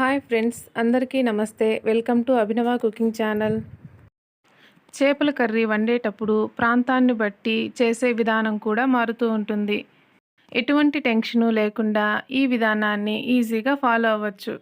Hi friends అందరికీ నమస్తే. Welcome to Abhinava cooking channel. చేపల కర్రీ వండేటప్పుడు ప్రాంతాన్ని బట్టి చేసే విధానం కూడా మారుతూ ఉంటుంది. ఎటువంటి టెన్షను లేకుండా ఈ విధానాన్ని ఈజీగా ఫాలో అవ్వచ్చు.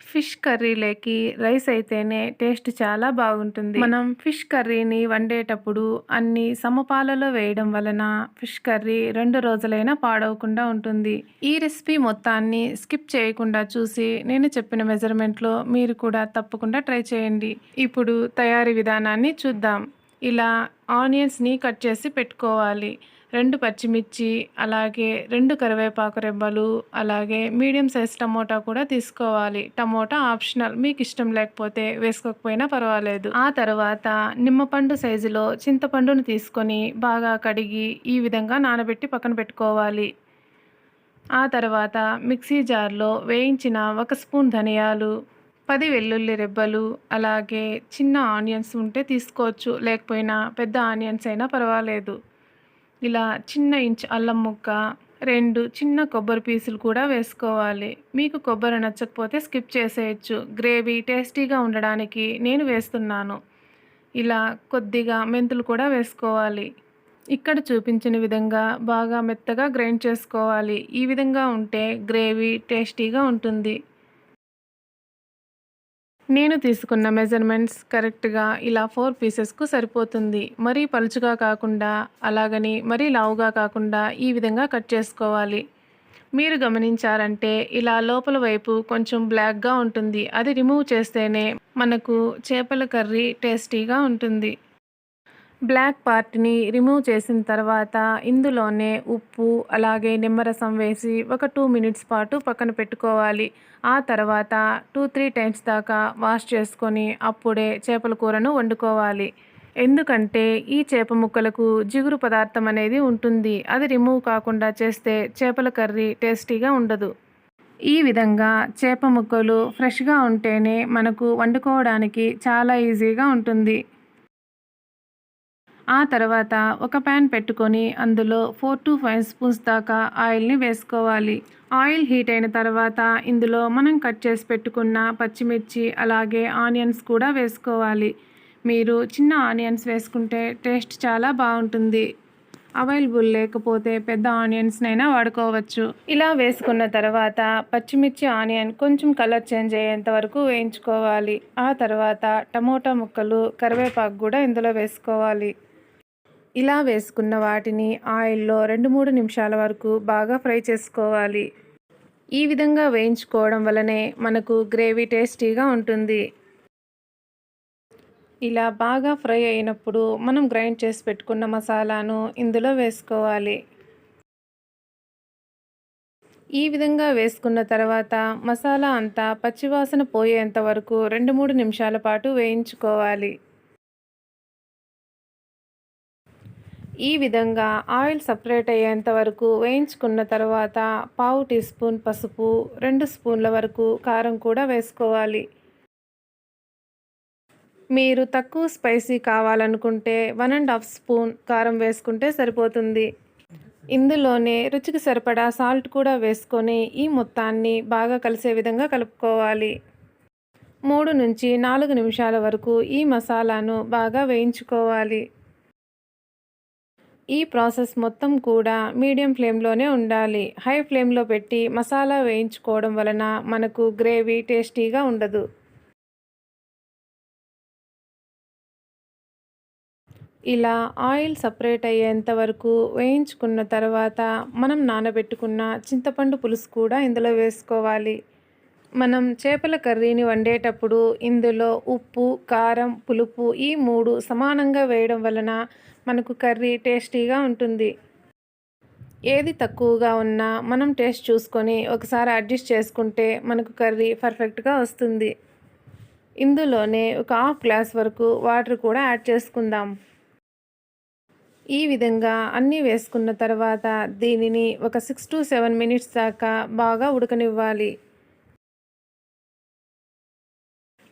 ఫిష్ కర్రీలోకి రైస్ అయితేనే టేస్ట్ చాలా బాగుంటుంది. మనం ఫిష్ కర్రీని వండేటప్పుడు అన్ని సమపాలలో వేయడం వలన ఫిష్ కర్రీ రెండు రోజులైనా పాడవకుండా ఉంటుంది. ఈ రెసిపీ మొత్తాన్ని స్కిప్ చేయకుండా చూసి నేను చెప్పిన మెజర్మెంట్లో మీరు కూడా తప్పకుండా ట్రై చేయండి. ఇప్పుడు తయారీ విధానాన్ని చూద్దాం. ఇలా ఆనియన్స్ని కట్ చేసి పెట్టుకోవాలి. రెండు పచ్చిమిర్చి అలాగే రెండు కరివేపాకు రెబ్బలు అలాగే మీడియం సైజ్ టమోటా కూడా తీసుకోవాలి. Tomato optional. మీకు ఇష్టం లేకపోతే వేసుకోకపోయినా పర్వాలేదు. ఆ తర్వాత నిమ్మపండు సైజులో చింతపండును తీసుకొని బాగా కడిగి ఈ విధంగా నానబెట్టి పక్కన పెట్టుకోవాలి. ఆ తర్వాత మిక్సీ జార్లో వేయించిన ఒక స్పూన్ ధనియాలు పది వెల్లుల్లి రెబ్బలు అలాగే చిన్న ఆనియన్స్ ఉంటే తీసుకోవచ్చు. లేకపోయినా పెద్ద ఆనియన్స్ అయినా పర్వాలేదు. ఇలా చిన్న ఇంచ్ అల్లం ముక్క రెండు చిన్న కొబ్బరి పీసులు కూడా వేసుకోవాలి. మీకు కొబ్బరి నచ్చకపోతే స్కిప్ చేసేయచ్చు. గ్రేవీ టేస్టీగా ఉండడానికి నేను వేస్తున్నాను. ఇలా కొద్దిగా మెంతులు కూడా వేసుకోవాలి. ఇక్కడ చూపించిన విధంగా బాగా మెత్తగా గ్రైండ్ చేసుకోవాలి. ఈ విధంగా ఉంటే గ్రేవీ టేస్టీగా ఉంటుంది. నేను తీసుకున్న మెజర్మెంట్స్ కరెక్ట్గా ఇలా ఫోర్ పీసెస్కు సరిపోతుంది. మరీ పలుచుగా కాకుండా అలాగని మరీ లావుగా కాకుండా ఈ విధంగా కట్ చేసుకోవాలి. మీరు గమనించారంటే ఇలా లోపల వైపు కొంచెం బ్లాక్గా ఉంటుంది. అది రిమూవ్ చేస్తేనే మనకు చేపల కర్రీ టేస్టీగా ఉంటుంది. బ్లాక్ పార్ట్ని రిమూవ్ చేసిన తర్వాత ఇందులోనే ఉప్పు అలాగే నిమ్మరసం వేసి ఒక టూ మినిట్స్ పాటు పక్కన పెట్టుకోవాలి. ఆ తర్వాత టూ త్రీ టైమ్స్ దాకా వాష్ చేసుకొని అప్పుడే చేపల కూరను వండుకోవాలి. ఎందుకంటే ఈ చేప ముక్కలకు జిగురు పదార్థం అనేది ఉంటుంది. అది రిమూవ్ కాకుండా చేస్తే చేపల కర్రీ టేస్టీగా ఉండదు. ఈ విధంగా చేప ముక్కలు ఫ్రెష్గా ఉంటేనే మనకు వండుకోవడానికి చాలా ఈజీగా ఉంటుంది. ఆ తర్వాత ఒక ప్యాన్ పెట్టుకొని అందులో ఫోర్ టు ఫైవ్ స్పూన్స్ దాకా ఆయిల్ని వేసుకోవాలి. ఆయిల్ హీట్ అయిన తర్వాత ఇందులో మనం కట్ చేసి పెట్టుకున్న పచ్చిమిర్చి అలాగే ఆనియన్స్ కూడా వేసుకోవాలి. మీరు చిన్న ఆనియన్స్ వేసుకుంటే టేస్ట్ చాలా బాగుంటుంది. అవైలబుల్ లేకపోతే పెద్ద ఆనియన్స్నైనా వాడుకోవచ్చు. ఇలా వేసుకున్న తర్వాత పచ్చిమిర్చి ఆనియన్ కొంచెం కలర్ చేంజ్ అయ్యేంత వరకు వేయించుకోవాలి. ఆ తర్వాత టమోటా ముక్కలు కరివేపాకు కూడా ఇందులో వేసుకోవాలి. ఇలా వేసుకున్న వాటిని ఆయిల్లో రెండు మూడు నిమిషాల వరకు బాగా ఫ్రై చేసుకోవాలి. ఈ విధంగా వేయించుకోవడం వలనే మనకు గ్రేవీ టేస్టీగా ఉంటుంది. ఇలా బాగా ఫ్రై అయినప్పుడు మనం గ్రైండ్ చేసి పెట్టుకున్న మసాలాను ఇందులో వేసుకోవాలి. ఈ విధంగా వేసుకున్న తర్వాత మసాలా అంతా పచ్చివాసన పోయేంత వరకు రెండు మూడు నిమిషాల పాటు వేయించుకోవాలి. ఈ విధంగా ఆయిల్ సపరేట్ అయ్యేంత వరకు వేయించుకున్న తర్వాత పావు టీ స్పూన్ పసుపు రెండు స్పూన్ల వరకు కారం కూడా వేసుకోవాలి. మీరు తక్కువ స్పైసీ కావాలనుకుంటే వన్ అండ్ హాఫ్ స్పూన్ కారం వేసుకుంటే సరిపోతుంది. ఇందులోనే రుచికి సరిపడా సాల్ట్ కూడా వేసుకొని ఈ మొత్తాన్ని బాగా కలిసే విధంగా కలుపుకోవాలి. మూడు నుంచి నాలుగు నిమిషాల వరకు ఈ మసాలాను బాగా వేయించుకోవాలి. ఈ ప్రాసెస్ మొత్తం కూడా మీడియం ఫ్లేమ్లోనే ఉండాలి. హై ఫ్లేమ్లో పెట్టి మసాలా వేయించుకోవడం వలన మనకు గ్రేవీ టేస్టీగా ఉండదు. ఇలా ఆయిల్ సపరేట్ అయ్యేంత వరకు వేయించుకున్న తర్వాత మనం నానబెట్టుకున్న చింతపండు పులుసు కూడా ఇందులో వేసుకోవాలి. మనం చేపల కర్రీని వండేటప్పుడు ఇందులో ఉప్పు కారం పులుపు ఈ మూడు సమానంగా వేయడం వలన మనకు కర్రీ టేస్టీగా ఉంటుంది. ఏది తక్కువగా ఉన్నా మనం టేస్ట్ చూసుకొని ఒకసారి అడ్జస్ట్ చేసుకుంటే మనకు కర్రీ పర్ఫెక్ట్గా వస్తుంది. ఇందులోనే ఒక హాఫ్ గ్లాస్ వరకు వాటర్ కూడా యాడ్ చేసుకుందాం. ఈ విధంగా అన్నీ వేసుకున్న తర్వాత దీనిని ఒక సిక్స్ టు సెవెన్ మినిట్స్ దాకా బాగా ఉడకనివ్వాలి.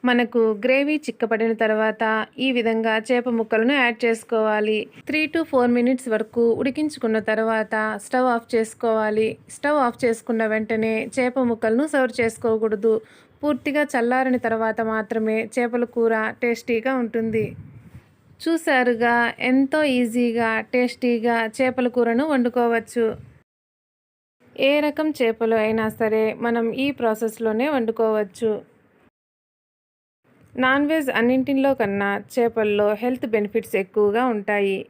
మనకు గ్రేవీ చిక్కపడిన తర్వాత ఈ విధంగా చేప ముక్కలను యాడ్ చేసుకోవాలి. త్రీ టు ఫోర్ మినిట్స్ వరకు ఉడికించుకున్న తర్వాత స్టవ్ ఆఫ్ చేసుకోవాలి. స్టవ్ ఆఫ్ చేసుకున్న వెంటనే చేప ముక్కలను సర్వ్ చేసుకోకూడదు. పూర్తిగా చల్లారిన తర్వాత మాత్రమే చేపల కూర టేస్టీగా ఉంటుంది. చూసారుగా ఎంతో ఈజీగా టేస్టీగా చేపల కూరను వండుకోవచ్చు. ఏ రకం చేపలు అయినా సరే మనం ఈ ప్రాసెస్లోనే వండుకోవచ్చు. నాన్ వెజ్ అన్నింటిలో కన్నా చేపల్లో హెల్త్ బెనిఫిట్స్ ఎక్కువగా ఉంటాయి.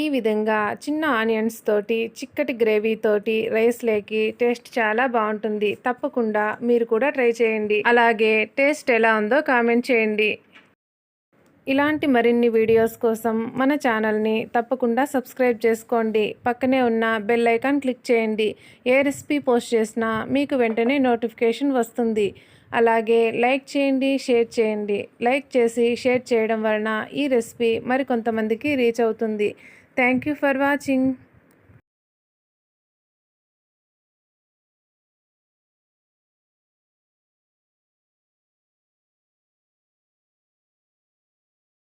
ఈ విధంగా చిన్న ఆనియన్స్ తోటి చిక్కటి గ్రేవీ తోటి రైస్ లేకి టేస్ట్ చాలా బాగుంటుంది. తప్పకుండా మీరు కూడా ట్రై చేయండి. అలాగే టేస్ట్ ఎలా ఉందో కామెంట్ చేయండి. ఇలాంటి మరిన్ని వీడియోస్ కోసం మన ఛానల్ని తప్పకుండా సబ్స్క్రైబ్ చేసుకోండి. పక్కనే ఉన్న బెల్ ఐకాన్ క్లిక్ చేయండి. ఏ రెసిపీ పోస్ట్ చేసినా మీకు వెంటనే నోటిఫికేషన్ వస్తుంది. అలాగే లైక్ చేయండి షేర్ చేయండి. లైక్ చేసి షేర్ చేయడం వలన ఈ రెసిపీ మరికొంతమందికి రీచ్ అవుతుంది. Thank you for watching.